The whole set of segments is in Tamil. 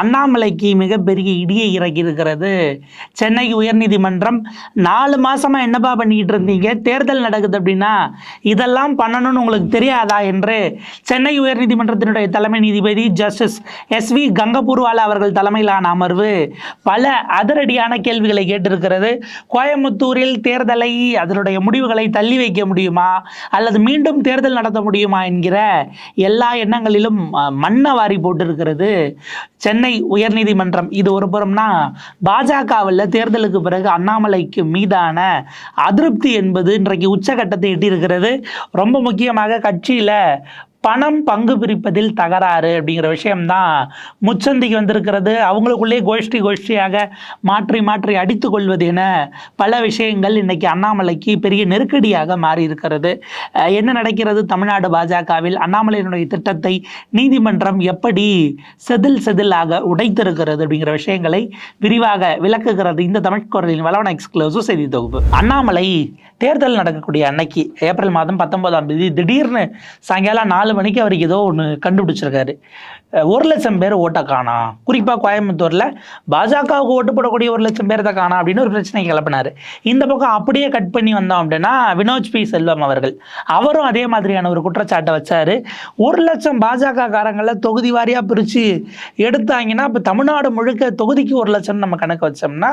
அண்ணாமலைக்கு மிகப்பெரிய இடியை இறக்கி இருக்கிறது சென்னை உயர்நீதிமன்றம் நாலு மாசமா என்னப்பா பண்ணிக்கிட்டு இருந்தீங்க? தேர்தல் நடக்குது அப்படின்னா இதெல்லாம் பண்ணணும்னு உங்களுக்கு தெரியாதா என்று சென்னை உயர்நீதிமன்றத்தினுடைய தலைமை நீதிபதி ஜஸ்டிஸ் எஸ் வி கங்கபூர்வாலா அவர்கள் தலைமையிலான அமர்வு பல அதிரடியான கேள்விகளை கேட்டிருக்கிறது. கோயம்புத்தூரில் தேர்தலை அதனுடைய முடிவுகளை தள்ளி வைக்க முடியுமா? அல்லது மீண்டும் தேர்தல் நடத்த முடியுமா என்கிற எல்லா எண்ணங்களிலும் மண்ணை வாரி போட்டிருக்கிறது. சென்னை சென்னை உயர்நீதிமன்றம். இது ஒரு புறம்னா பாஜகவில் தேர்தலுக்கு பிறகு அண்ணாமலைக்கு மீதான அதிருப்தி என்பது இன்றைக்கு உச்சகட்டத்தை எட்டியிருக்கிறது. ரொம்ப முக்கியமாக கட்சியில் பணம் பங்கு பிரிப்பதில் தகராறு அப்படிங்கிற விஷயம்தான் முச்சந்திக்கு வந்திருக்கிறது. அவங்களுக்குள்ளே கோஷ்டி கோஷ்டியாக மாற்றி மாற்றி அடித்து கொள்வது என பல விஷயங்கள் இன்றைக்கி அண்ணாமலைக்கு பெரிய நெருக்கடியாக மாறி இருக்கிறது என்ன நடக்கிறது? தமிழ்நாடு பாஜகவில் அண்ணாமலையினுடைய திட்டத்தை நீதிமன்றம் எப்படி செதில் செதிலாக உடைத்திருக்கிறது அப்படிங்கிற விஷயங்களை விரிவாக விளக்குகிறது இந்த தமிழ் குரலின் வளவன எக்ஸ்க்ளூசிவ் செய்தி தொகுப்பு. அண்ணாமலை தேர்தல் நடக்கக்கூடிய அன்னைக்கு ஏப்ரல் மாதம் பத்தொன்பதாம் தேதி திடீர்னு சாயங்காலம் நாலு மணிக்கு அவர் ஏதோ ஒன்று கண்டுபிடிச்சிருக்காரு. ஒரு லட்சம் பேர் ஓட்டை காணா. குறிப்பாக கோயம்புத்தூரில் பாஜகவுக்கு ஓட்டு போடக்கூடிய ஒரு லட்சம் பேர் தான் காணா அப்படின்னு ஒரு பிரச்சனை கிளப்பினார். இந்த பக்கம் அப்படியே கட் பண்ணி வந்தோம் அப்படின்னா வினோஜ் பி. செல்வம் அவர்கள். அவரும் அதே மாதிரியான ஒரு குற்றச்சாட்டை வச்சாரு. ஒரு லட்சம் பாஜக காரங்களை தொகுதி வாரியாக பிரித்து எடுத்தாங்கன்னா இப்போ தமிழ்நாடு முழுக்க தொகுதிக்கு ஒரு லட்சம் நம்ம கணக்கு வச்சோம்னா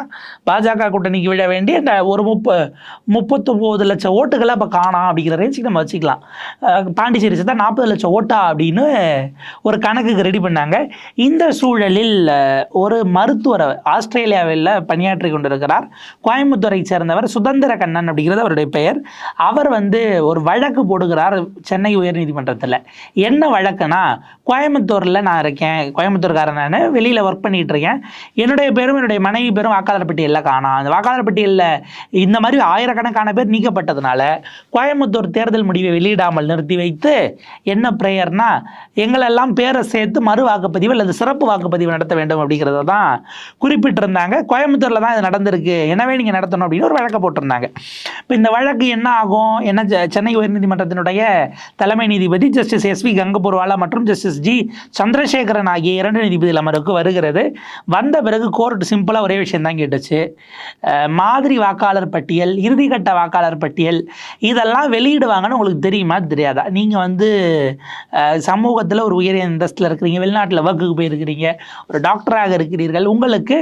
பாஜக கூட்டணிக்கு விழ வேண்டிய ஒரு முப்ப முப்பத்தொம்போது லட்சம் ஓட்டுகளை இப்போ காணாம் அப்படிங்கிற ரேஞ்சுக்கு நம்ம வச்சுக்கலாம். பாண்டிச்சேரி சேர்த்தா நாற்பது லட்சம் ஓட்டா அப்படின்னு ஒரு கணக்குக்கு ரெடி பண்ணாங்க. இந்த சூழலில் ஒரு மருத்துவரை ஆஸ்திரேலியாவில் பணியாற்றி கொண்டிருக்கிறார். கோயம்புத்தூரை சேர்ந்தவர் சுதந்திர கண்ணன் அப்படிங்கிறது அவருடைய பெயர். அவர் வந்து ஒரு வழக்கு போடுகிறார் சென்னை உயர்நீதிமன்றத்தில். என்ன வழக்குனா கோயம்புத்தூரில் நான் இருக்கேன் கோயம்புத்தூர்காரன் நான் வெளியில் ஒர்க் பண்ணிட்டு இருக்கேன். என்னுடைய பேரும் என்னுடைய மனைவி பேரும் வாக்காளர் பட்டியலில் காணாம் அந்த வாக்காளர் பட்டியலில் இந்த மாதிரி ஆயிரக்கணக்கான பேர் நீக்கப்பட்டதுனால கோயம்புத்தூர் தேர்தல் முடிவை வெளியிடாமல் நிறுத்தி வைத்து என்ன ப்ரேயர்னா எங்களெல்லாம் பேரை சேர்த்து மறு வாக்குப்பதிவு அல்லது சிறப்பு வாக்குப்பதிவு நடத்த வேண்டும் அப்படிங்கிறத தான் குறிப்பிட்டிருந்தாங்க. கோயம்புத்தூரில் தான் இது நடந்திருக்கு. எனவே நீங்கள் நடத்தணும் அப்படின்னு ஒரு வழக்கை போட்டிருந்தாங்க. இப்போ இந்த வழக்கு என்ன ஆகும்? என்ன சென்னை உயர்நீதிமன்றத்தினுடைய தலைமை நீதிபதி ஜஸ்டிஸ் எஸ் வி கங்கபூர்வாலா மற்றும் ஜஸ்டிஸ் ஜி சந்திரசேகரன் ஆகிய இரண்டு நீதிபதிகள் அமருக்கு வருகிறது. வந்த பிறகு கோர்ட் சிம்பிளாக ஒரே விஷயம் தான் கேட்டுச்சு மாதிரி வாக்காளர் பட்டியல் இறுதிக்கட்ட வாக்காளர் பட்டியல் இதெல்லாம் வெளியிடுவாங்கன்னு உங்களுக்கு தெரியுமா? தெரியாதா? நீங்கள் வந்து சமூகத்தில் ஒரு உயரிய அந்தஸ்தில் இருக்கிறீங்க வெளிநாட்டில் ஒர்க்குக்கு போயிருக்கிறீங்க ஒரு டாக்டராக இருக்கிறீர்கள் உங்களுக்கு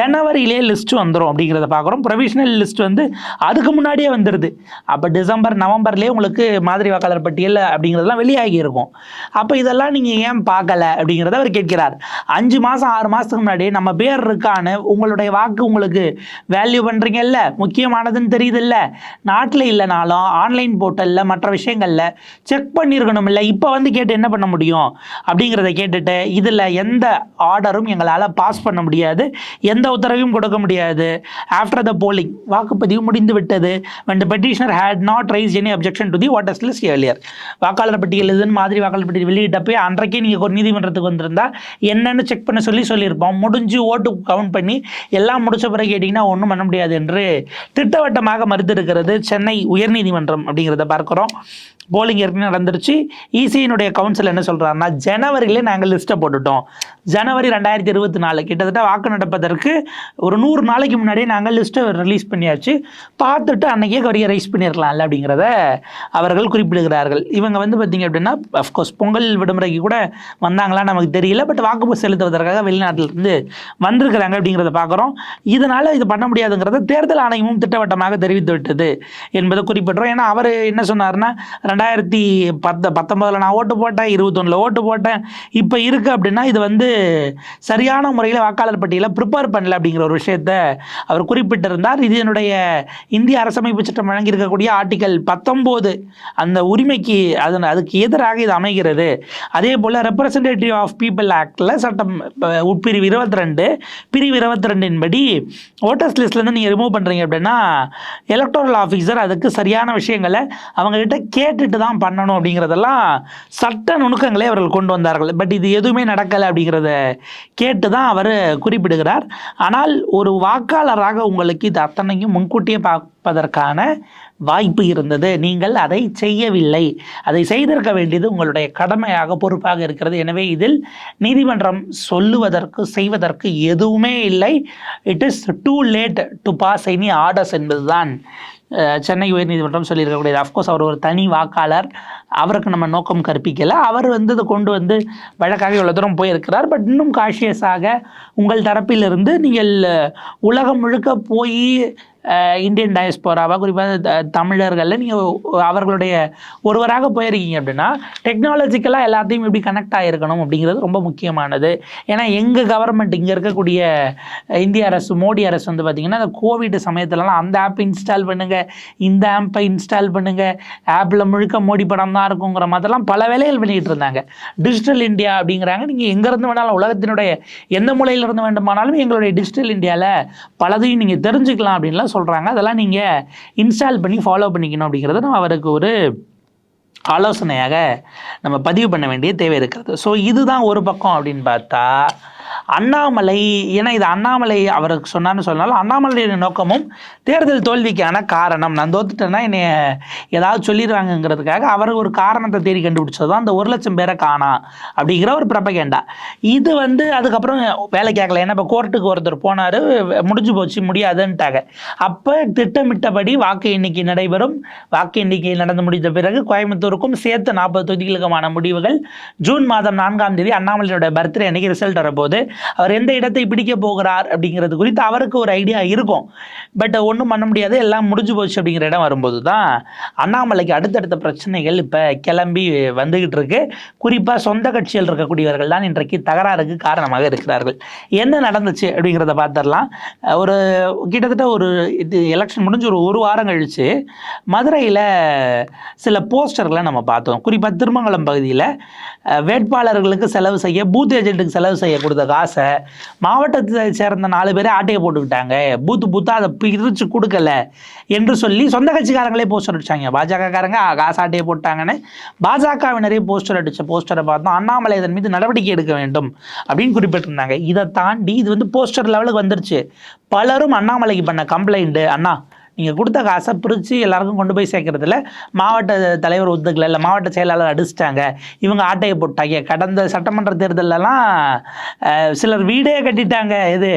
ஜனவரியிலே லிஸ்ட் வந்துடும் அப்படிங்கிறத பார்க்குறோம். ப்ரொவிஷனல் லிஸ்ட் வந்து அதுக்கு முன்னாடி முன்னாடியே வந்துடுது அப்போ டிசம்பர் நவம்பர்லேயே உங்களுக்கு மாதிரி வாக்காளர் பட்டியல் அப்படிங்கிறதெல்லாம் வெளியாகி இருக்கும் அப்போ இதெல்லாம் நீங்கள் ஏன் பார்க்கல அப்படிங்கிறத அவர் கேட்கிறார். அஞ்சு மாதம் ஆறு மாதத்துக்கு முன்னாடி நம்ம பேர் இருக்கான்னு உங்களுடைய வாக்கு உங்களுக்கு வேல்யூ பண்ணுறீங்கல்ல முக்கியமானதுன்னு தெரியுதுல்ல? நாட்டில் இல்லைனாலும் ஆன்லைன் போர்ட்டலில் மற்ற விஷயங்களில் செக் பண்ணியிருக்கணும் இல்லை இப்போ வந்து கேட்டு என்ன பண்ண முடியும்? அப்படிங்கிறத கேட்டுட்டு இதில் எந்த ஆர்டரும் எங்களால் பாஸ் பண்ண முடியாது. எந்த உத்தரவையும் கொடுக்க முடியாது. ஆஃப்டர் த போலிங் வாக்குப்பதிவு முடிந்து விட்டது. When the petitioner had not raised any objection to the voters list earlier. வாக்காளர் பட்டியல் இதுன்னு மாதிரி வாக்காளர் பட்டியல் வெளியிட்டப்போ அன்றைக்கே நீங்கள் ஒரு நீதிமன்றத்துக்கு வந்திருந்தா என்னென்னு செக் பண்ண சொல்லி சொல்லியிருப்போம். முடிஞ்சு ஓட்டு கவுண்ட் பண்ணி எல்லாம் முடிச்ச பிறகு கேட்டிங்கன்னா ஒன்றும் பண்ண முடியாது என்று திட்டவட்டமாக மறுத்திருக்கிறது சென்னை உயர்நீதிமன்றம் அப்படிங்கிறத பார்க்குறோம். போலிங் ஏற்கனவே நடந்துருச்சு. இசியினுடைய கவுன்சில் என்ன சொல்கிறாருன்னா ஜனவரியிலே நாங்கள் லிஸ்ட்டை போட்டுட்டோம். ஜனவரி ரெண்டாயிரத்தி இருபத்தி நாலு கிட்டத்தட்ட வாக்கு நடப்பதற்கு ஒரு நூறு நாளைக்கு முன்னாடியே நாங்கள் லிஸ்ட்டை ரிலீஸ் பண்ணியாச்சு. பார்த்துட்டு அன்றைக்கே கவரியை ரைஸ் பண்ணியிருக்கலாம்ல அப்படிங்கிறத அவர்கள் குறிப்பிடுகிறார்கள். இவங்க வந்து பார்த்தீங்க அப்படின்னா அஃப்கோர்ஸ் பொங்கல் விடுமுறைக்கு கூட வந்தாங்களா நமக்கு தெரியல பட் வாக்குப்பதிவு செலுத்துவதற்காக வெளிநாட்டிலிருந்து வந்திருக்கிறாங்க அப்படிங்கிறத பார்க்குறோம். இதனால் இது பண்ண முடியாதுங்கிறத தேர்தல் ஆணையமும் திட்டவட்டமாக தெரிவித்து விட்டது என்பதை குறிப்பிடுறோம். ஏன்னா அவர் என்ன சொன்னார்னா ரெண்டாயிரத்தி பத்து பத்தொம்பதில் நான் ஓட்டு போட்டேன் இருபத்தொன்னில் ஓட்டு போட்டேன். இப்போ இருக்குது அப்படின்னா இது வந்து சரியான முறையில் வாக்காளர் பட்டியலை ப்ரிப்பேர் பண்ணல அப்படிங்கிற ஒரு விஷயத்த அவர் குறிப்பிட்டிருந்தார். இது என்னுடைய இந்திய அரசமைப்பு சட்டம் வழங்கியிருக்கக்கூடிய ஆர்டிக்கல் பத்தொம்போது அந்த உரிமைக்கு அதன் அதுக்கு எதிராக இது அமைகிறது. அதே போல் ரெப்ரசன்டேட்டிவ் ஆஃப் பீப்புள் ஆக்டில் சட்டம் உட்பிரிவு இருபத்தி ரெண்டு பிரிவு இருபத்தி ரெண்டின் படி ஓட்டர்ஸ் லிஸ்ட்லேருந்து நீங்கள் ரிமூவ் பண்ணுறீங்க அப்படின்னா எலக்டோரல் ஆஃபீஸர் அதுக்கு சரியான விஷயங்களை அவங்ககிட்ட கேட்டு கேட்டுட்டு தான் பண்ணணும் அப்படிங்கிறதெல்லாம் சட்ட நுணுக்கங்களே அவர்கள் கொண்டு வந்தார்கள். பட் இது எதுவுமே நடக்கலை அப்படிங்கிறத கேட்டு தான் அவர் குறிப்பிடுகிறார். ஆனால் ஒரு வாக்காளராக உங்களுக்கு இது அத்தனையும் முன்கூட்டியே பார்ப்பதற்கான வாய்ப்பு இருந்தது. நீங்கள் அதை செய்யவில்லை. அதை செய்திருக்க வேண்டியது உங்களுடைய கடமையாக பொறுப்பாக இருக்கிறது. எனவே இதில் நீதிமன்றம் சொல்லுவதற்கு செய்வதற்கு எதுவுமே இல்லை. It is too late to pass any orders என்பதுதான். சென்னை உயர்நீதிமன்றம் சொல்லியிருக்கக்கூடியது அஃப்கோர்ஸ் அவர் ஒரு தனி வாக்காளர். அவருக்கு நம்ம நோக்கம் கற்பிக்கலை. அவர் வந்து இதை கொண்டு வந்து வழக்காக இவ்வளோ தூரம் போயிருக்கிறார். பட் இன்னும் காஷியஸாக உங்கள் தரப்பிலிருந்து நீங்கள் உலகம் முழுக்க போய் இந்தியன் டயஸ்போராவா குறிப்பாக த- நீங்கள் அவர்களுடைய ஒருவராக போயிருக்கீங்க அப்படின்னா டெக்னாலஜிக்கலாக எல்லாத்தையும் எப்படி கனெக்ட் ஆகிருக்கணும் அப்படிங்கிறது ரொம்ப முக்கியமானது. ஏன்னா எங்கள் கவர்மெண்ட் இங்கே இருக்கக்கூடிய இந்திய அரசு மோடி அரசு வந்து பார்த்திங்கன்னா அந்த கோவிட் சமயத்துலலாம் அந்த ஆப் இன்ஸ்டால் பண்ணுங்கள் இந்த ஆப்பை இன்ஸ்டால் பண்ணுங்கள் ஆப்பில் முழுக்க மோடி படம் தான் இருக்குங்கிற மாதிரிலாம் பல வேலைகள் பண்ணிகிட்டு இருந்தாங்க. டிஜிட்டல் இந்தியா அப்படிங்கிறாங்க. நீங்கள் எங்கேருந்து வேணாலும் உலகத்தினுடைய எந்த மூலையிலிருந்து வேண்டுமானாலும் எங்களுடைய டிஜிட்டல் இந்தியாவில் பலதையும் நீங்கள் தெரிஞ்சுக்கலாம் அப்படின்லாம் சொல்கிறாங்க அதெல்லாம் நீங்கள் இன்ஸ்டால் பண்ணி ஃபாலோ பண்ணிக்கணும் அப்படிங்கிறத நம்ம அவருக்கு ஒரு ஆலோசனையாக நம்ம பதிவு பண்ண வேண்டிய தேவை இருக்கிறது. ஸோ இதுதான் ஒரு பக்கம் அப்படின்னு பார்த்தா அண்ணாமலை ஏன்னா இது அண்ணாமலை அவருக்கு சொன்னான்னு சொன்னாலும் அண்ணாமலையுடைய நோக்கமும் தேர்தல் தோல்விக்கான காரணம். நான் தோத்துட்டேன்னா என்னை ஏதாவது சொல்லிடுவாங்கங்கிறதுக்காக அவர் ஒரு காரணத்தை தேடி கண்டுபிடிச்சது தான் அந்த ஒரு லட்சம் பேரை காணா அப்படிங்கிற ஒரு பிரபகேண்டா இது வந்து அதுக்கப்புறம் வேலை கேட்கல. ஏன்னா இப்போ கோர்ட்டுக்கு ஒருத்தர் போனார் முடிஞ்சு போச்சு முடியாதுன்ட்டாங்க. அப்போ திட்டமிட்டபடி வாக்கு எண்ணிக்கை நடைபெறும். வாக்கு எண்ணிக்கை நடந்து முடிந்த பிறகு கோயம்புத்தூருக்கும் சேர்த்து நாற்பது தொகுதிகளுக்குமான முடிவுகள் ஜூன் மாதம் நான்காம் தேதி அண்ணாமலையினுடைய பர்த்டே அன்னைக்கு ரிசல்ட் வரப்போகுது. அவர் எந்த இடத்தை பிடிக்க போகிறார் அப்படிங்கிறது குறித்து அவருக்கு ஒரு ஐடியா இருக்கும். பட் ஒன்றும் பண்ண முடியாது. எல்லாம் முடிஞ்சு போச்சு அப்படிங்கிற இடம் வரும்போது தான் அண்ணாமலைக்கு அடுத்தடுத்த பிரச்சனைகள் இப்போ கிளம்பி வந்துக்கிட்டு இருக்கு. குறிப்பாக சொந்த கட்சியில் இருக்கக்கூடியவர்கள் தான் இன்றைக்கு தகராறுக்கு காரணமாக இருக்கிறார்கள். என்ன நடந்துச்சு அப்படிங்கிறத பார்த்துடலாம். ஒரு கிட்டத்தட்ட ஒரு இது எலெக்ஷன் முடிஞ்சு ஒரு ஒரு வாரம் கழித்து மதுரையில் சில போஸ்டர்களை நம்ம பார்த்தோம். குறிப்பாக திருமங்கலம் பகுதியில் வேட்பாளர்களுக்கு செலவு செய்ய பூத் ஏஜென்ட்டுக்கு செலவு செய்ய கொடுத்த காசு மாவட்டத்தை சேர்ந்த நாலு பேரே ஆட்டையை போட்டுக்கிட்டாங்க. பூத்து பூத்தா அதை பிரித்து கொடுக்கல என்று சொல்லி சொந்த கட்சிக்காரங்களே போஸ்டர் அடிச்சாங்க. பாஜகக்காரங்க காசு ஆட்டையை போட்டாங்கன்னு பாஜகவினரே போஸ்டர் அடித்த போஸ்டரை பார்த்தோம். அண்ணாமலை இதன் மீது நடவடிக்கை எடுக்க வேண்டும் அப்படின்னு குறிப்பிட்டிருந்தாங்க. இதை தாண்டி இது வந்து போஸ்டர் லெவலுக்கு வந்துருச்சு. பலரும் அண்ணாமலைக்கு பண்ண கம்ப்ளைண்ட்டு அண்ணா நீங்கள் கொடுத்த காசை பிரித்து எல்லாருக்கும் கொண்டு போய் சேர்க்குறதுல மாவட்ட தலைவர் ஒத்துக்கல இல்லை மாவட்ட செயலாளர் அடிச்சிட்டாங்க இவங்க ஆட்டையை போட்டாங்க. கடந்த சட்டமன்ற தேர்தலெலாம் சிலர் வீடே கட்டிட்டாங்க. இது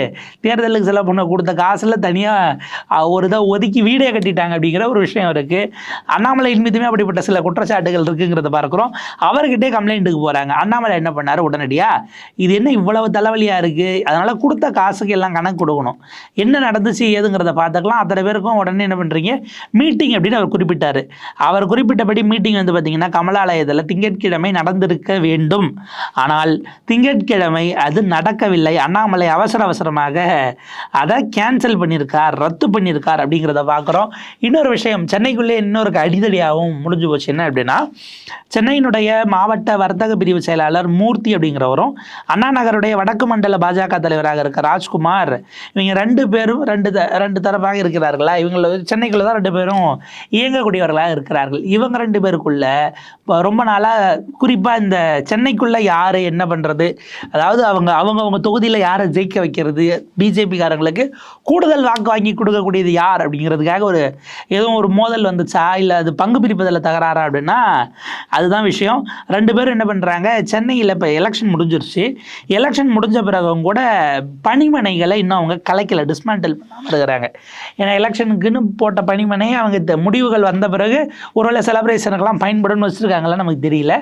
தேர்தலுக்கு செலவு பண்ண கொடுத்த காசில் தனியாக ஒரு இதை ஒதுக்கி வீடே கட்டிட்டாங்க அப்படிங்கிற ஒரு விஷயம் இருக்குது அண்ணாமலையின் மீதுமே அப்படிப்பட்ட சில குற்றச்சாட்டுகள் இருக்குங்கிறத பார்க்குறோம். அவர்கிட்டே கம்ப்ளைண்ட்டுக்கு போகிறாங்க அண்ணாமலை என்ன பண்ணார்? உடனடியாக இது என்ன இவ்வளவு தலைவலியாக இருக்குது அதனால் கொடுத்த காசுக்கு எல்லாம் கணக்கு கொடுக்கணும். என்ன நடந்துச்சு ஏதுங்கிறத பார்த்துக்கலாம். அத்தனை பேருக்கும் உடனே என்ன பண்ணுறீங்க மீட்டிங் அப்படின்னு அவர் குறிப்பிட்டார். அவர் குறிப்பிட்டபடி மீட்டிங் வந்து பார்த்தீங்கன்னா கமலாலயத்தில் திங்கட்கிழமை நடந்திருக்க வேண்டும். ஆனால் திங்கட்கிழமை அது நடக்கவில்லை. அண்ணாமலை அவசர அவசரமாக அதை கேன்சல் பண்ணியிருக்கார் ரத்து பண்ணியிருக்கார் அப்படிங்கிறத பார்க்குறோம் இன்னொரு விஷயம் சென்னைக்குள்ளே இன்னொரு அடிதடியாகவும் முடிஞ்சு போச்சு. என்ன அப்படின்னா சென்னையினுடைய மாவட்ட வர்த்தக பிரிவு செயலாளர் மூர்த்தி அப்படிங்கிறவரும் அண்ணா நகருடைய வடக்கு மண்டல பாஜக தலைவராக இருக்க ராஜ்குமார் இவங்க ரெண்டு பேரும் ரெண்டு த- ரெண்டு தரப்பாக இருக்கிறார்களா? இவங்க இவங்கள சென்னைக்குள்ள தான் ரெண்டு பேரும் இயங்கக்கூடியவர்களாக இருக்கிறார்கள். இவங்க ரெண்டு பேருக்குள்ள இப்போ ரொம்ப நாளாக குறிப்பாக இந்த சென்னைக்குள்ளே யார் என்ன பண்ணுறது அதாவது அவங்க அவங்க அவங்க தொகுதியில் யாரை ஜெயிக்க வைக்கிறது? பிஜேபிக்காரங்களுக்கு கூடுதல் வாக்கு வாங்கி கொடுக்கக்கூடியது யார் அப்படிங்கிறதுக்காக ஒரு எதுவும் ஒரு மோதல் வந்துச்சா? இல்லை அது பங்கு பிரிப்பதில் தகராறா அப்படின்னா அதுதான் விஷயம். ரெண்டு பேரும் என்ன பண்ணுறாங்க சென்னையில் இப்போ எலெக்ஷன் முடிஞ்சிருச்சு. எலெக்ஷன் முடிஞ்ச பிறகும் கூட பணிமனைகளை இன்னும் அவங்க கலைக்கல டிஸ்மேண்டில் பண்ணாமல் இருக்கிறாங்க. ஏன்னா எலெக்ஷனுக்குன்னு போட்ட பணிமனை அவங்க இந்த முடிவுகள் வந்த பிறகு ஒருவேளை செலப்ரேஷனுக்கெல்லாம் பயன்படும்னு வச்சுருக்காங்களா நமக்கு தெரியல.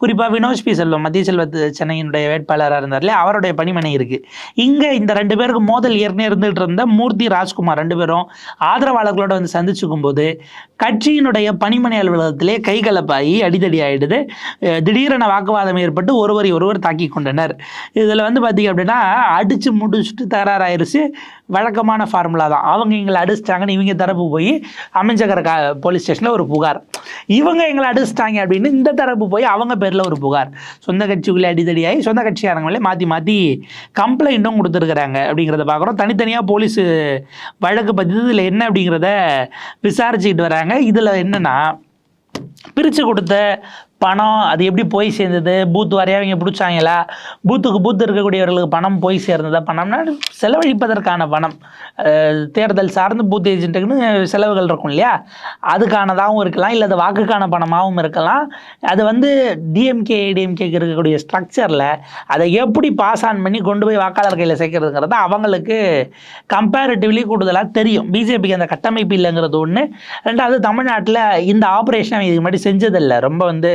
குறிப்பாக வினோஜ் பி செல்வம் மத்திய செல்வத்து சென்னையினுடைய வேட்பாளராக இருந்தார் இல்லையா? அவருடைய பணிமனை இருக்குது இங்கே இந்த ரெண்டு பேருக்கு மோதல் ஏற்கனவே இருந்துகிட்டு இருந்த மூர்த்தி ராஜ்குமார் ரெண்டு பேரும் ஆதரவாளர்களோட வந்து சந்திச்சுக்கும் போது கட்சியினுடைய பணிமனை அலுவலகத்திலே கைகலப்பாகி அடிதடி ஆகிடுது திடீரென வாக்குவாதம் ஏற்பட்டு ஒருவரை ஒருவர் தாக்கி கொண்டனர். இதில் வந்து பார்த்தீங்க அப்படின்னா அடித்து முடிச்சுட்டு தகராறாயிருச்சு வழக்கமான ஃபார்முலா தான். அவங்க எங்களை அடிச்சிட்டாங்கன்னு இவங்க தரப்பு போய் அமைஞ்சகர கா போலீஸ் ஸ்டேஷனில் ஒரு புகார். இவங்க எங்களை அடிச்சிட்டாங்க அப்படின்னு இந்த தரப்பு போய் அவங்க பேரில் ஒரு புகார். சொந்த கட்சிக்குள்ளே அடிதடியாகி சொந்த கட்சிக்காரங்களே மாற்றி மாற்றி கம்ப்ளைண்ட்டும் கொடுத்துருக்குறாங்க அப்படிங்கிறத பார்க்குறோம். தனித்தனியாக போலீஸ் வழக்கு பதிவு இதில் என்ன அப்படிங்கிறத விசாரிச்சுக்கிட்டு வராங்க. இதில் என்னென்னா பிரித்து கொடுத்த பணம் அது எப்படி போய் சேர்ந்தது? பூத் வாரியாக அவங்க பிடிச்சாங்களா பூத்துக்கு பூத்து இருக்கக்கூடியவர்களுக்கு பணம் போய் சேர்ந்ததா? பணம்னா செலவழிப்பதற்கான பணம். தேர்தல் சார்ந்த பூத் ஏஜென்ட்டுக்குன்னு செலவுகள் இருக்கும் இல்லையா? அதுக்கானதாகவும் இருக்கலாம் இல்லை அது வாக்குக்கான பணமாகவும் இருக்கலாம். அது வந்து டிஎம்கே ஏடிஎம்கேக்கு இருக்கக்கூடிய ஸ்ட்ரக்சரில் அதை எப்படி பாஸ் ஆன் பண்ணி கொண்டு போய் வாக்காளர் கையில் சேர்க்கறதுங்கிறது அவங்களுக்கு கம்பேரிட்டிவ்லி கூடுதலாக தெரியும். பிஜேபிக்கு அந்த கட்டமைப்பு இல்லைங்கிறது ஒன்று ரெண்டாவது தமிழ்நாட்டில் இந்த ஆப்ரேஷன் இதுக்கு முன்னாடி செஞ்சதில்லை. ரொம்ப வந்து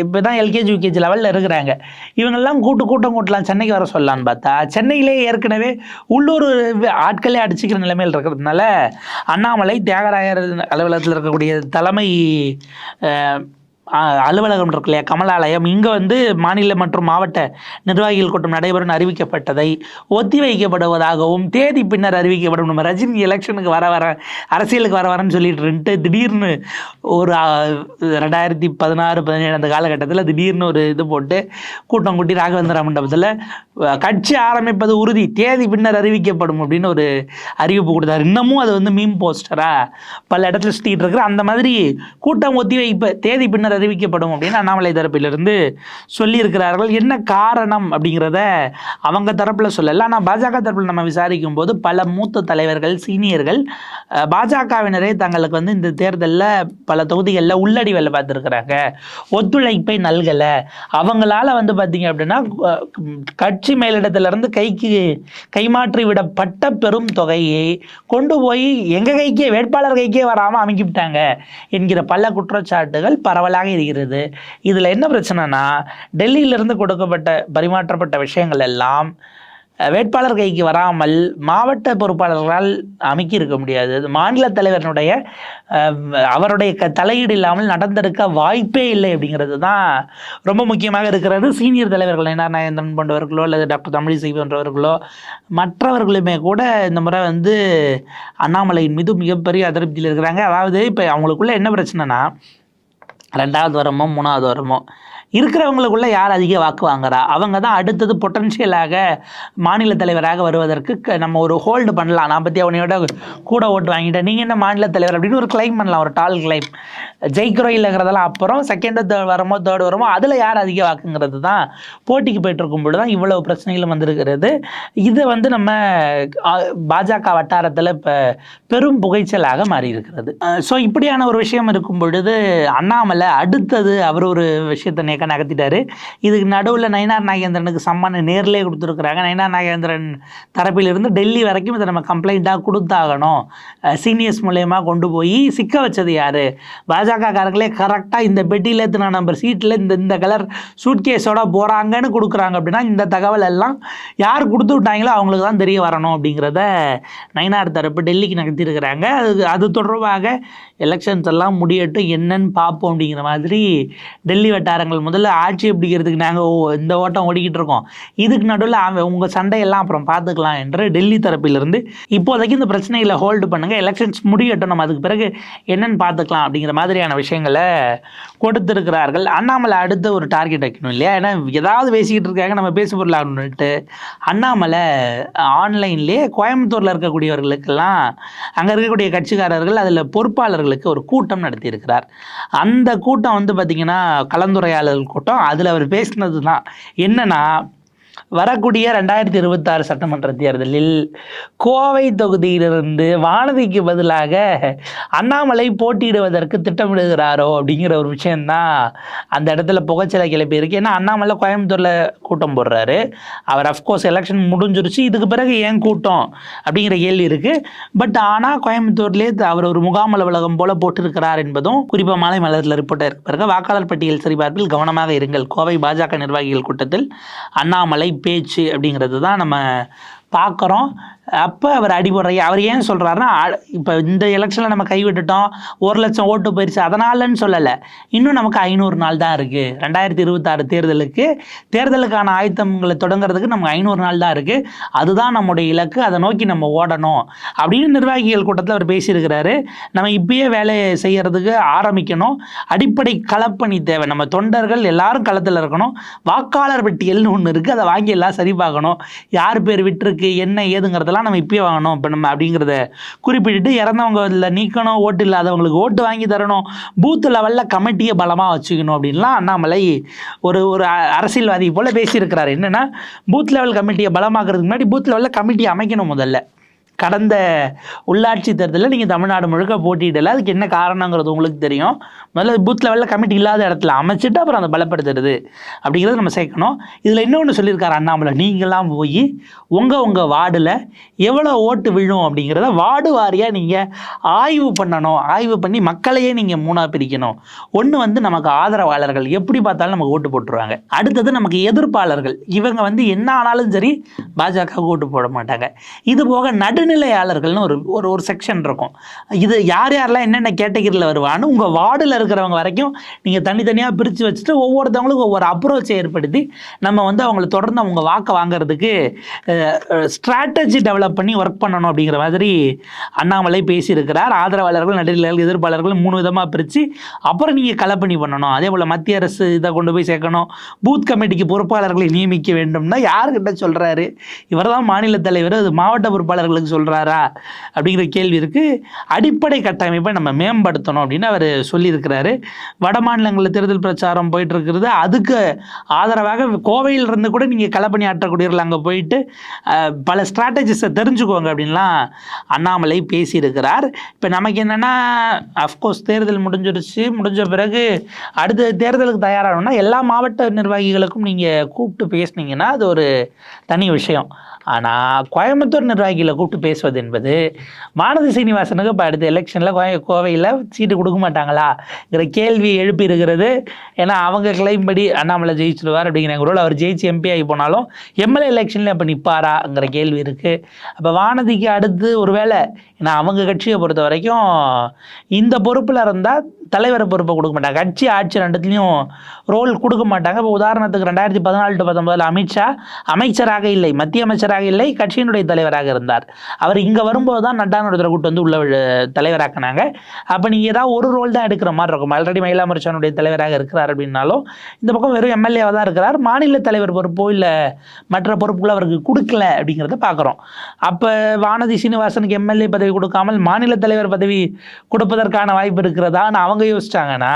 இப்போ தான் எல்கேஜி யூகேஜி லெவலில் இருக்கிறாங்க. இவங்கெல்லாம் கூட்டு கூட்டம் கூட்டலாம் சென்னைக்கு வர சொல்லலான்னு பார்த்தா சென்னையிலே ஏற்கனவே உள்ளூர் ஆட்களே அடிச்சுக்கிற நிலைமையில் இருக்கிறதுனால அண்ணாமலை தியாகராயர் அலுவலகத்தில் இருக்கக்கூடிய தலைமை அலுவலகம் இருக்கு இல்லையா? கமலாலயம். இங்கே வந்து மாநில மற்றும் மாவட்ட நிர்வாகிகள் கூட்டம் நடைபெறும் அறிவிக்கப்பட்டதை ஒத்தி வைக்கப்படுவதாகவும் தேதி பின்னர் அறிவிக்கப்படும். நம்ம ரஜினி எலெக்ஷனுக்கு வர வர அரசியலுக்கு வர வரன்னு சொல்லிட்டு இருந்துட்டு திடீர்னு ஒரு ரெண்டாயிரத்தி பதினாறு பதினேழு அந்த காலகட்டத்தில் திடீர்னு ஒரு இது போட்டு கூட்டம் கூட்டி ராகவேந்திரா மண்டபத்தில் கட்சி ஆரம்பிப்பது உறுதி தேதி பின்னர் அறிவிக்கப்படும் அப்படின்னு ஒரு அறிவிப்பு கொடுத்தாரு. இன்னமும் அது வந்து மீம் போஸ்டராக பல இடத்துல சுற்றிட்டு இருக்கு அந்த மாதிரி கூட்டம் ஒத்திவைப்பு தேதி பின்னர் அறிவிக்கப்படும் அப்படின்னு அண்ணாமலை தரப்பிலிருந்து சொல்லியிருக்கிறார்கள். என்ன காரணம் அப்படிங்கிறத அவங்க தரப்பில் சொல்லலை. ஆனால் பாஜக தரப்பில் நம்ம விசாரிக்கும் போது பல மூத்த தலைவர்கள் சீனியர்கள் பாஜகவினரே தங்களுக்கு வந்து இந்த தேர்தலில் பல தொகுதிகளில் உள்ளடி வேலை பார்த்துருக்குறாங்க. ஒத்துழைப்பை நல்கலை. அவங்களால வந்து பார்த்தீங்க அப்படின்னா கட்சி மேலிடத்திலிருந்து கைக்கு கைமாற்றி விடப்பட்ட பெரும் தொகையை கொண்டு போய் எங்கள் கைக்கே வேட்பாளர் கைக்கே வராமல் அமைக்கிவிட்டாங்க என்கிற பல குற்றச்சாட்டுகள் பரவலாக இருக்கிறது இதில் என்ன பிரச்சனைனா டெல்லியிலிருந்து கொடுக்கப்பட்ட பரிமாற்றப்பட்ட விஷயங்கள் எல்லாம் வேட்பாளர் கைக்கு வராமல் மாவட்ட பொறுப்பாளர்களால் அமைக்கி இருக்க முடியாது மாநில தலைவரினுடைய அவருடைய க தலையீடு இல்லாமல் நடந்திருக்க வாய்ப்பே இல்லை அப்படிங்கிறது தான் ரொம்ப முக்கியமாக இருக்கிறது. சீனியர் தலைவர்கள் என்ன நாகேந்திரன் போன்றவர்களோ அல்லது டாக்டர் தமிழிசை போன்றவர்களோ மற்றவர்களுமே கூட இந்த முறை வந்து அண்ணாமலையின் மீது மிகப்பெரிய அதிருப்தியில் இருக்கிறாங்க. அதாவது இப்போ அவங்களுக்குள்ள என்ன பிரச்சனைனா ரெண்டாவது வரமோ மூணாவது வரமோ? இருக்கிறவங்களுக்குள்ள யார் அதிக வாக்கு வாங்குறா? அவங்க தான் அடுத்தது பொட்டன்ஷியலாக மாநில தலைவராக வருவதற்கு க- நம்ம ஒரு ஹோல்டு பண்ணலாம். நான் பற்றி அவனையோட கூட ஓட்டு வாங்கிட்டேன். நீங்கள் என்ன மாநில தலைவர் அப்படின்னு ஒரு கிளைம் பண்ணலாம். ஒரு டால் கிளைம் ஜெயிக்கிறோம் இல்லைங்கிறதெல்லாம் அப்புறம் செகண்ட் தேர்ட் வரமோ தேர்ட் வரமோ அதில் யார் அதிக வாக்குங்கிறது தான் போட்டிக்கு போயிட்டு பொழுது தான் இவ்வளவு பிரச்சனைகளும் வந்திருக்கிறது. இது வந்து நம்ம பாஜக வட்டாரத்தில் இப்போ பெரும் புகைச்சலாக மாறி இருக்கிறது ஸோ இப்படியான ஒரு விஷயம் இருக்கும் பொழுது அண்ணாமலை அடுத்தது அவர் ஒரு விஷயத்தை நேக்க நகர்த்திட்டாரு. இதுக்கு நடுவில் நயினார் நாகேந்திரனுக்கு சம்மானம் நேர்லேயே கொடுத்துருக்குறாங்க. நயினார் நாகேந்திரன் தரப்பிலிருந்து டெல்லி வரைக்கும் இதை நம்ம கம்ப்ளைண்ட்டாக கொடுத்தாகணும். சீனியர்ஸ் மூலயமா கொண்டு போய் சிக்க வச்சது யார்? பாஜக காரங்களே கரெக்டாக இந்த பெட்டியில் எத்தனை நம்பர் சீட்டில் இந்த இந்த கலர் சூட்கேஸோட போகிறாங்கன்னு கொடுக்குறாங்க அப்படின்னா இந்த தகவல் எல்லாம் யார் கொடுத்து விட்டாங்களோ அவங்களுக்கு தான் தெரிய வரணும் அப்படிங்கிறத நயினார் தரப்பு டெல்லிக்கு நகர்த்திருக்கிறாங்க அது அது தொடர்பாக எலெக்ஷன்ஸ் எல்லாம் முடியட்டும் என்னன்னு பார்ப்போம் அப்படிங்கிற மாதிரி டெல்லி வட்டாரங்கள் முதல்ல ஆட்சி பிடிக்கிறதுக்கு நாங்கள் இந்த ஓட்டம் ஓடிக்கிட்டு இருக்கோம். இதுக்கு நடுவில் அவன் உங்கள் சண்டையெல்லாம் அப்புறம் பார்த்துக்கலாம் என்று டெல்லி தரப்பிலிருந்து இப்போதைக்கு இந்த பிரச்சனைகளை ஹோல்டு பண்ணுங்கள் எலெக்ஷன்ஸ் முடியட்டும். நம்ம அதுக்கு பிறகு என்னென்னு பார்த்துக்கலாம் அப்படிங்கிற மாதிரியான விஷயங்களை கொடுத்துருக்கிறார்கள். அண்ணாமலை அடுத்த ஒரு டார்கெட் வைக்கணும் இல்லையா? ஏன்னா ஏதாவது பேசிக்கிட்டு இருக்காங்க. நம்ம பேச பொருளாகணுன்ட்டு அண்ணாமலை ஆன்லைன்லேயே கோயம்புத்தூரில் இருக்கக்கூடியவர்களுக்கெல்லாம் அங்கே இருக்கக்கூடிய கட்சிக்காரர்கள் அதில் பொறுப்பாளர்களுக்கு ஒரு கூட்டம் நடத்தியிருக்கிறார். அந்த கூட்டம் வந்து பார்த்திங்கன்னா கலந்துரையாளர்கள் கூட்டம் அதில் அவர் பேசினது தான் என்னன்னா வரக்கூடிய ரெண்டாயிரத்தி இருபத்தாறு சட்டமன்ற தேர்தலில் கோவை தொகுதியிலிருந்து வானதிக்கு பதிலாக அண்ணாமலை போட்டியிடுவதற்கு திட்டமிடுகிறாரோ அப்படிங்கிற ஒரு விஷயந்தான் அந்த இடத்துல புகைச்சலை கிளப்பி இருக்கு. ஏன்னா அண்ணாமலை கோயம்புத்தூரில் கூட்டம் போடுறாரு. அவர் அஃப்கோர்ஸ் எலெக்ஷன் முடிஞ்சிருச்சு. இதுக்கு பிறகு ஏன் கூட்டம் அப்படிங்கிற கேள்வி இருக்கு. பட் ஆனால் கோயம்புத்தூர்லேயே அவர் ஒரு முகாம் அலுவலகம் போல போட்டிருக்கிறார் என்பதும் குறிப்பாக மாலை மலரில் ரிப்போர்ட்டாக இருக்க. பிறகு வாக்காளர் பட்டியல் சரிபார்ப்பில் கவனமாக இருங்கள். கோவை பாஜக நிர்வாகிகள் கூட்டத்தில் அண்ணாமலை பேச்சு அப்படிங்கிறது தான் நம்ம பார்க்குறோம். அப்போ அவர் அடிபடுறையா அவர் ஏன் சொல்கிறாருன்னா இப்போ இந்த எலெக்ஷனில் நம்ம கைவிட்டுட்டோம். ஒரு லட்சம் ஓட்டு போயிடுச்சு அதனாலன்னு சொல்லலை. இன்னும் நமக்கு ஐநூறு நாள் தான் இருக்குது ரெண்டாயிரத்தி இருபத்தாறு தேர்தலுக்கு தேர்தலுக்கான ஆயத்தங்களை தொடங்குறதுக்கு நமக்கு ஐநூறு நாள் தான் இருக்குது அதுதான் நம்முடைய இலக்கு. அதை நோக்கி நம்ம ஓடணும். அப்படின்னு நிர்வாகிகள் கூட்டத்தில் அவர் பேசியிருக்கிறாரு. நம்ம இப்பயே வேலையை செய்கிறதுக்கு ஆரம்பிக்கணும். அடிப்படை களப்பணி தேவை. நம்ம தொண்டர்கள் எல்லாரும் களத்தில் இருக்கணும். வாக்காளர் பட்டியல்னு ஒன்று இருக்குது அதை வாங்கி எல்லாம் சரி பார்க்கணும். யார் பேர் விட்டுருக்கு என்ன ஏதுங்கிறதெல்லாம் ஓட்டெல்லாம் நம்ம இப்பயே வாங்கணும். இப்போ நம்ம அப்படிங்கிறத குறிப்பிட்டுட்டு இறந்தவங்க இல்லை நீக்கணும் ஓட்டு இல்லாதவங்களுக்கு ஓட்டு வாங்கி தரணும். பூத் லெவலில் கமிட்டியை பலமாக வச்சுக்கணும் அப்படின்லாம் அண்ணாமலை ஒரு ஒரு அரசியல்வாதி போல் பேசியிருக்கிறார். என்னென்னா பூத் லெவல் கமிட்டியை பலமாக்கிறதுக்கு முன்னாடி பூத் லெவலில் கமிட்டி அமைக்கணும் முதல்ல. கடந்த உள்ளாட்சி தேர்தலில் நீங்கள் தமிழ்நாடு முழுக்க போட்டியிடல. அதுக்கு என்ன காரணங்கிறது உங்களுக்கு தெரியும். முதல்ல பூத் லெவலில் கமிட்டி இல்லாத இடத்துல அமைச்சிட்டு அப்புறம் அதை பலப்படுத்துறது அப்படிங்கிறத நம்ம சேர்க்கணும். இதில் இன்னொன்று சொல்லியிருக்காரு அண்ணாமலை நீங்களாம் போய் உங்கள் உங்கள் வார்டில் எவ்வளோ ஓட்டு விழும் அப்படிங்கிறத வார்டு வாரியாக நீங்கள் ஆய்வு பண்ணணும். ஆய்வு பண்ணி மக்களையே நீங்கள் மூணாக பிரிக்கணும். ஒன்று வந்து நமக்கு ஆதரவாளர்கள் எப்படி பார்த்தாலும் நமக்கு ஓட்டு போட்டுருவாங்க. அடுத்தது நமக்கு எதிர்ப்பாளர்கள். இவங்க வந்து என்ன ஆனாலும் சரி பாஜக ஓட்டு போட மாட்டாங்க. இது போக நடுநிலையாளர்கள்னு ஒரு ஒரு ஒரு செக்ஷன் இருக்கும். இது யார் யாரெல்லாம் என்னென்ன கேட்டகரியில் வருவான்னு உங்கள் வார்டில் இருக்கிறவங்க வரைக்கும் நீங்கள் தனித்தனியாக பிரித்து வச்சுட்டு ஒவ்வொருத்தவங்களுக்கும் ஒவ்வொரு அப்ரோச்சை ஏற்படுத்தி நம்ம வந்து அவங்கள தொடர்ந்து அவங்க வாக்கை வாங்குறதுக்கு ஸ்ட்ராட்டஜி டெவலப் பண்ணி ஒர்க் பண்ணணும் அப்படிங்கிற மாதிரி அண்ணாமலை பேசியிருக்கிறார். ஆதரவாளர்கள் நடிகர்கள் எதிர்ப்பாளர்கள் மூணு விதமாக பிரித்து அப்புறம் நீங்கள் கலப்பணி பண்ணணும். அதே போல் மத்திய அரசு இதை கொண்டு போய் சேர்க்கணும். பூத் கமிட்டிக்கு பொறுப்பாளர்களை நியமிக்க வேண்டும்னா யாருக்கிட்ட சொல்கிறாரு இவர் தான் மாநில தலைவர். அது மாவட்ட பொறுப்பாளர்களுக்கு சொல்கிறாரா அப்படிங்கிற கேள்வி இருக்குது அடிப்படை கட்டமைப்பை நம்ம மேம்படுத்தணும் அப்படின்னு அவர் சொல்லியிருக்கிறாரு. வட மாநிலங்களில் தேர்தல் பிரச்சாரம் போயிட்டு இருக்கிறது அதுக்கு ஆதரவாக கோவையில் இருந்து கூட நீங்கள் களப்பணி ஆற்றக்கூடியவர்கள் அங்கே போயிட்டு பல ஸ்ட்ராட்டஜிஸை தெரிஞ்சுக்கோங்க அப்படின்லாம் அண்ணாமலை பேசியிருக்கிறார். இப்போ நமக்கு என்னென்னா அஃப்கோர்ஸ் தேர்தல் முடிஞ்சிருச்சு. முடிஞ்ச பிறகு அடுத்த தேர்தலுக்கு தயாராகணும்னா எல்லா மாவட்ட நிர்வாகிகளுக்கும் நீங்கள் கூப்பிட்டு பேசுனீங்கன்னா அது ஒரு தனி விஷயம். ஆனால் கோயம்புத்தூர் நிர்வாகிகளை கூப்பிட்டு பேசுவது என்பது வானதி சீனிவாசனுக்கு இப்போ அடுத்த எலெக்ஷனில் கோய கோவையில் சீட்டு கொடுக்க மாட்டாங்களாங்கிற கேள்வி எழுப்பி இருக்கிறது. ஏன்னா அவங்க கிளைம் படி அண்ணாமலை ஜெயிச்சிருவார் அப்படிங்கிற ஒரு அவர் ஜெயிச்சு எம்பி ஆகி போனாலும் எம்எல்ஏ எலெக்ஷனில் இப்போ நிற்பாராங்கிற கேள்வி இருக்குது அப்போ வானதிக்கு அடுத்து ஒருவேளை ஏன்னா அவங்க கட்சியை பொறுத்த வரைக்கும் இந்த பொறுப்பில் இருந்தால் தலைவர் பொறுப்பை கொடுக்க மாட்டாங்க. கட்சி ஆட்சி ரெண்டுத்துலேயும் ரோல் கொடுக்க மாட்டாங்க. இப்போ உதாரணத்துக்கு ரெண்டாயிரத்தி பதினாலு டு பத்தொன்பதில் அமித்ஷா அமைச்சராக இல்லை மத்திய அமைச்சராக இல்லை கட்சியினுடைய தலைவராக இருந்தார். அவர் இங்கே வரும்போது தான் நட்டான ஒருத்தரை கூட்டு வந்து உள்ள தலைவராக்கினாங்க தலைவராக்குனாங்க. அப்போ நீங்கள் ஏதாவது ஒரு ரோல் தான் எடுக்கிற மாதிரி இருக்கும். ஆல்ரெடி மகிழா மோர்ச்சானுடைய தலைவராக இருக்கிறார் அப்படின்னாலும் இந்த பக்கம் வெறும் எம்எல்ஏவாக தான் இருக்கிறார். மாநில தலைவர் பொறுப்போ இல்லை மற்ற பொறுப்புகளை அவருக்கு கொடுக்கல அப்படிங்கிறத பார்க்குறோம். அப்போ வானதி சீனிவாசனுக்கு எம்எல்ஏ பதவி கொடுக்காமல் மாநில தலைவர் பதவி கொடுப்பதற்கான வாய்ப்பு இருக்கிறதான்னு அவங்க யோசிச்சாங்கன்னா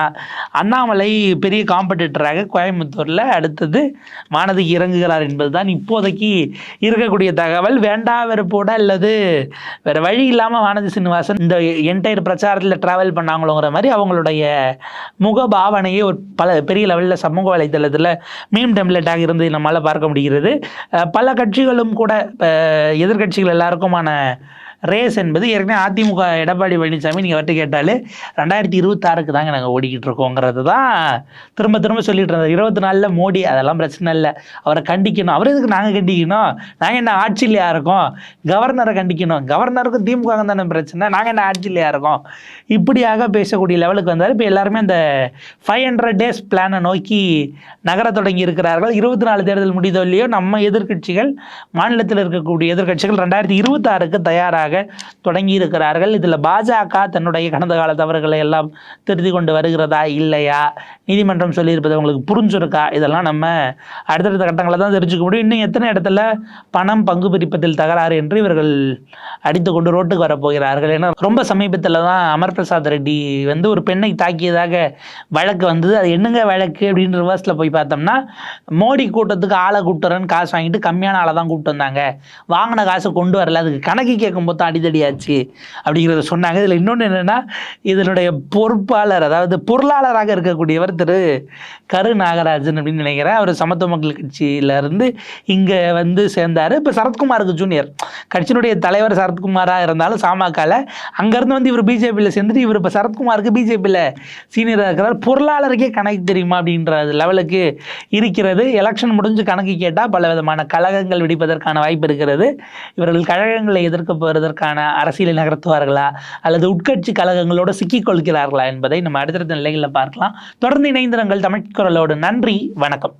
அண்ணாமலை பெரிய காம்படிட்டராக கோயம்புத்தூரில் அடுத்தது வானதிக்கு இறங்குகிறார் என்பதுதான் இப்போதைக்கு இருக்கக்கூடிய தகவல் வேண்டா வெறுப்போட அல்லது வேற வழி இல்லாமல் வானதி சீனிவாசன் இந்த என்டையர் பிரச்சாரத்தில் ட்ராவல் பண்ணாங்களோங்கிற மாதிரி அவங்களுடைய முக பாவனையை ஒரு பல பெரிய லெவலில் சமூக வலைதளத்தில் மீம் டெம்லெட்டாக இருந்து நம்மளால் பார்க்க முடிகிறது. பல கட்சிகளும் கூட எதிர்கட்சிகள் எதிர்க்கட்சிகள் எல்லாருக்குமான ரேஸ் என்பது ஏற்கனவே அதிமுக எடப்பாடி பழனிசாமி நீங்கள் அவர்கிட்ட கேட்டாலே ரெண்டாயிரத்தி இருபத்தாறுக்கு தாங்க நாங்கள் ஓடிக்கிட்டு இருக்கோங்கிறது தான் திரும்ப திரும்ப சொல்லிட்டு இருந்தார். இருபத்தி நாலில் மோடி அதெல்லாம் பிரச்சனை இல்லை. அவரை கண்டிக்கணும். அவர் எதுக்கு நாங்கள் கண்டிக்கணும்? நாங்கள் என்ன ஆட்சியிலையா இருக்கோம்? கவர்னரை கண்டிக்கணும். கவர்னருக்கும் திமுக தானே பிரச்சனை. நாங்கள் என்ன ஆட்சியிலையா இருக்கோம்? இப்படியாக பேசக்கூடிய லெவலுக்கு வந்தார். இப்போ எல்லாருமே அந்த ஃபைவ் ஹண்ட்ரட் டேஸ் பிளானை நோக்கி நகர தொடங்கி இருக்கிறார்கள். இருபத்தி நாலு தேர்தல் முடிதோ இல்லையோ நம்ம எதிர்க்கட்சிகள் மாநிலத்தில் இருக்கக்கூடிய எதிர்க்கட்சிகள் ரெண்டாயிரத்தி இருபத்தாறுக்கு தயாராக தொடங்கி இருக்கிறார்கள் இதில் பாஜக தன்னுடைய கடந்த கால தவறுகளை எல்லாம் திருத்தி கொண்டு வருகிறதா இல்லையா? நீதிமன்றம் சொல்லியிருப்பது அவங்களுக்கு புரிஞ்சிருக்கா? இதெல்லாம் நம்ம அடுத்தடுத்த கட்டங்களை தான் தெரிஞ்சுக்க முடியும். இன்னும் எத்தனை இடத்துல பணம் பங்கு பிரிப்பதில் தகராறு என்று இவர்கள் அடித்து கொண்டு ரோட்டுக்கு வரப்போகிறார்கள். ஏன்னா ரொம்ப சமீபத்தில் தான் அமர் பிரசாத் ரெட்டி வந்து ஒரு பெண்ணை தாக்கியதாக வழக்கு வந்தது. அது என்னங்க வழக்கு அப்படின்னு ரிவர்ஸில் போய் பார்த்தோம்னா மோடி கூட்டத்துக்கு ஆளை கூப்பிட்டுறேன்னு காசு வாங்கிட்டு கம்மியான ஆளை தான் கூப்பிட்டு வந்தாங்க. வாங்கின காசு கொண்டு வரல. அதுக்கு கணக்கு கேட்கும்போது தான் அடிதடியாச்சு அப்படிங்கிறத சொன்னாங்க. இதில் இன்னொன்று என்னென்னா இதனுடைய பொறுப்பாளர் அதாவது பொருளாளராக இருக்கக்கூடியவர் திரு கரு நாகராஜன் அப்படின்னு நினைக்கிறேன். அவர் சமத்துவ மக்கள் கட்சியிலேருந்து இங்கே வந்து சேர்ந்தார். இப்போ சரத்குமாருக்கு ஜூனியர் கட்சியினுடைய தலைவர் சரத்குமாராக இருந்தாலும் சாமாக்கால அங்கேருந்து வந்து இவர் பிஜேபியில் சேர்ந்துட்டு இவர் இப்போ சரத்குமாருக்கு பிஜேபியில் சீனியராக இருக்கிறார். பொருளாளருக்கே கணக்கு தெரியுமா அப்படின்ற லெவலுக்கு இருக்கிறது. எலெக்ஷன் முடிஞ்சு கணக்கு கேட்டால் பல விதமான கழகங்கள் வெடிப்பதற்கான வாய்ப்பு இருக்கிறது. இவர்கள் கழகங்களை எதிர்க்க போவதற்கான அரசியலை நகர்த்துவார்களா? அல்லது உட்கட்சி கழகங்களோடு சிக்கிக் கொள்கிறார்களா என்பதை நம்ம அடுத்தடுத்த நிலைகளில் பார்க்கலாம். தொடர்ந்து இணைந்திருங்கள் தமிழ் குரலோடு. நன்றி வணக்கம்.